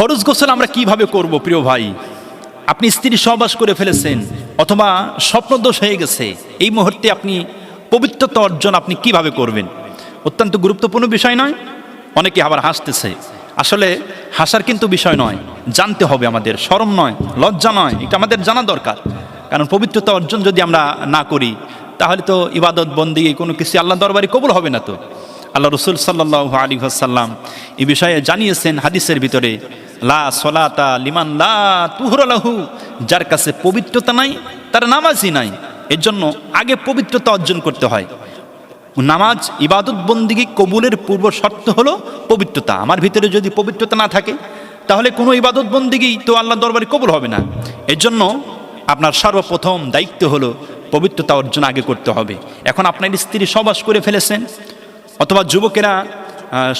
ফরজ গোসল আমরা কীভাবে করব, প্রিয় ভাই? আপনি স্ত্রী সহবাস করে ফেলেছেন, অথবা স্বপ্নদোষ হয়ে গেছে, এই মুহূর্তে আপনি পবিত্রতা অর্জন আপনি কীভাবে করবেন? অত্যন্ত গুরুত্বপূর্ণ বিষয় নয়? অনেকে আবার হাসতেছে। আসলে হাসার কিন্তু বিষয় নয়, জানতে হবে আমাদের। শরম নয়, লজ্জা নয়, এটা আমাদের জানা দরকার। কারণ পবিত্রতা অর্জন যদি আমরা না করি, তাহলে তো ইবাদত, বন্দি, কোনো কিছু আল্লাহ দরবারে কবুল হবে না তো। আল্লাহ রসুল সাল্লাহ আলী সাল্লাম এই বিষয়ে জানিয়েছেন হাদিসের ভিতরে, লা সলাতা লিমান লা তুহরালাহু যার কাছে পবিত্রতা নাই, তার নামাজই নাই। এর জন্য আগে পবিত্রতা অর্জন করতে হয়। নামাজ ইবাদত বন্দিগি কবুলের পূর্ব শর্ত হলো পবিত্রতা। আমার ভিতরে যদি পবিত্রতা না থাকে, তাহলে কোনো ইবাদত বন্দিগি তো আল্লাহ দরবারে কবুল হবে না। এর জন্য আপনার সর্বপ্রথম দায়িত্ব হলো পবিত্রতা অর্জন আগে করতে হবে। এখন আপনার স্ত্রী সবাস করে ফেলেছেন, অথবা যুবকেরা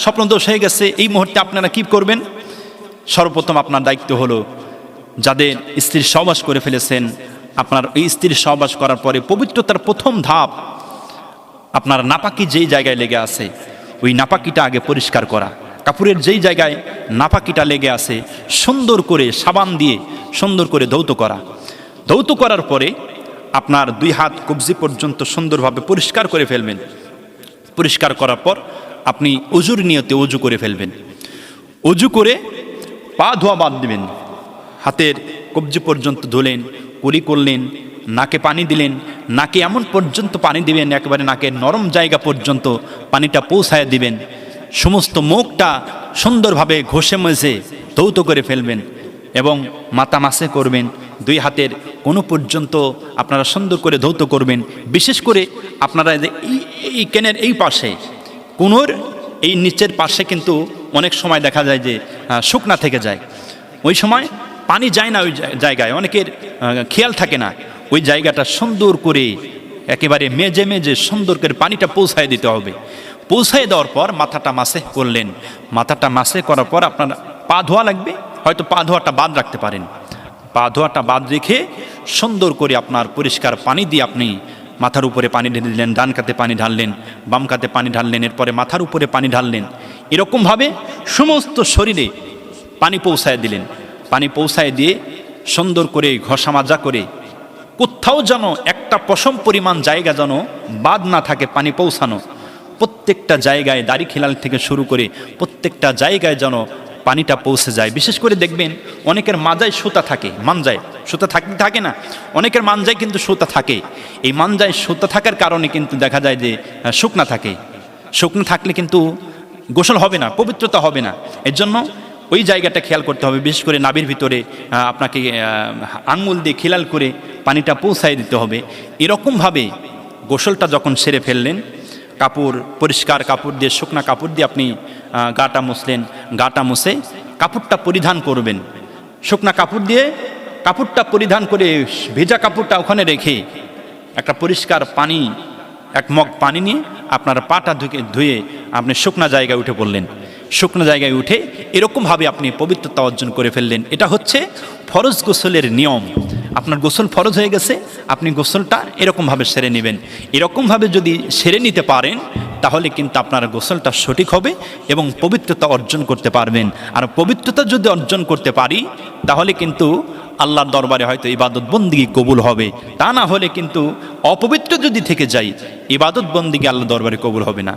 স্বপ্নদোষ হয়ে গেছে, এই মুহূর্তে আপনারা কি করবেন? সর্বপ্রথম আপনার দায়িত্ব হলো যাদের স্ত্রীর সহবাস করে ফেলেছেন, আপনার এই স্ত্রীর সহবাস করার পরে পবিত্রতার প্রথম ধাপ, আপনার নাপাকি যেই জায়গায় লেগে আছে, ওই নাপাকিটা আগে পরিষ্কার করা। কাপড়ের যেই জায়গায় নাপাকিটা লেগে আছে, সুন্দর করে সাবান দিয়ে সুন্দর করে ধৌত করা। ধৌত করার পরে আপনার দুই হাত কবজি পর্যন্ত সুন্দরভাবে পরিষ্কার করে ফেলবেন। পরিষ্কার করার পর আপনি অজুর নিয়তে অজু করে ফেলবেন। অজু করে পা ধোয়া বাদ দেবেন। হাতের কবজি পর্যন্ত ধুলেন কুলি করলেন, নাকে পানি দিলেন, নাকে এমন পর্যন্ত পানি দিবেন, একেবারে নাকে নরম জায়গা পর্যন্ত পানিটা পৌঁছায় দিবেন। সমস্ত মুখটা সুন্দরভাবে ঘষে মেজে ধৌত করে ফেলবেন এবং মাথা মাসে করবেন। দুই হাতের কোনো পর্যন্ত আপনারা সুন্দর করে ধৌত করবেন। বিশেষ করে আপনারা এই কেনের এই পাশে কোনোর এই নিচের পাশে কিন্তু অনেক সময় দেখা যায় যে শুকনা থেকে যায়। ওই সময় পানি যায় না ওই জায়গায়। অনেকের খেয়াল থাকে না। ওই জায়গাটা সুন্দর করে একেবারে মেজে মেজে সুন্দর করে পানিটা পৌঁছায় দিতে হবে। পৌঁছায় দেওয়ার পর মাথাটা মাসে করলেন। মাথাটা মাসে করার পর আপনার পা ধোয়া লাগবে। হয়তো পা ধোয়াটা বাদ রাখতে পারেন। পা ধোয়াটা বাদ রেখে সুন্দর করে আপনার পরিষ্কার পানি দিয়ে আপনি মাথার উপরে পানি ঢেলে দিলেন, ডান কাতে পানি ঢাললেন, বাম কাতে পানি ঢাললেন, এরপরে মাথার উপরে পানি ঢাললেন। এরকমভাবে সমস্ত শরীরে পানি পৌঁছায় দিলেন। পানি পৌঁছায় দিয়ে সুন্দর করে ঘষা মাজা করে কোথাও যেন একটা পশম পরিমাণ জায়গা যেন বাদ না থাকে পানি পৌঁছানো। প্রত্যেকটা জায়গায় দাড়ি খেলাল থেকে শুরু করে প্রত্যেকটা জায়গায় যেন পানিটা পৌঁছে যায়। বিশেষ করে দেখবেন অনেকের মাজায় সুতা থাকে, মানজায়। সুতা থাকতে থাকে না? অনেকের মানজায় কিন্তু সুতা থাকে। এই মানজায় সুতা থাকার কারণে কিন্তু দেখা যায় যে শুকনা থাকে। শুকনো থাকলে কিন্তু গোসল হবে না, পবিত্রতা হবে না। এর জন্য ওই জায়গাটা খেয়াল করতে হবে। বিশেষ করে নাবির ভিতরে আপনাকে আঙুল দিয়ে খেলাল করে পানিটা পৌঁছায় দিতে হবে। এরকমভাবে গোসলটা যখন সেরে ফেললেন কাপড়, পরিষ্কার কাপড় দিয়ে, শুকনা কাপড় দিয়ে আপনি গাটা মুছলেন। গাটা মুছে কাপড়টা পরিধান করবেন। শুকনা কাপড় দিয়ে কাপড়টা পরিধান করে ভেজা কাপড়টা ওখানে রেখে একটা পরিষ্কার পানি, এক মগ পানি নিয়ে আপনার পাটা ধুকে, ধুয়ে আপনি শুকনা জায়গায় উঠে পড়লেন। শুকনো জায়গায় উঠে এরকমভাবে আপনি পবিত্রতা অর্জন করে ফেললেন। এটা হচ্ছে ফরজ গোসলের নিয়ম। আপনার গোসল ফরজ হয়ে গেছে, আপনি গোসলটা এরকমভাবে সেরে নেবেন। এরকমভাবে যদি সেরে নিতে পারেন, তাহলে কিন্তু আপনার গোসলটা সঠিক হবে এবং পবিত্রতা অর্জন করতে পারবেন। আর পবিত্রতা যদি অর্জন করতে পারি, তাহলে কিন্তু আল্লাহর দরবারে হয়তো ইবাদত বন্দিগি কবুল হবে। তা না হলে কিন্তু অপবিত্র যদি থেকে যাই, ইবাদত বন্দিগি আল্লাহ দরবারে কবুল হবে না।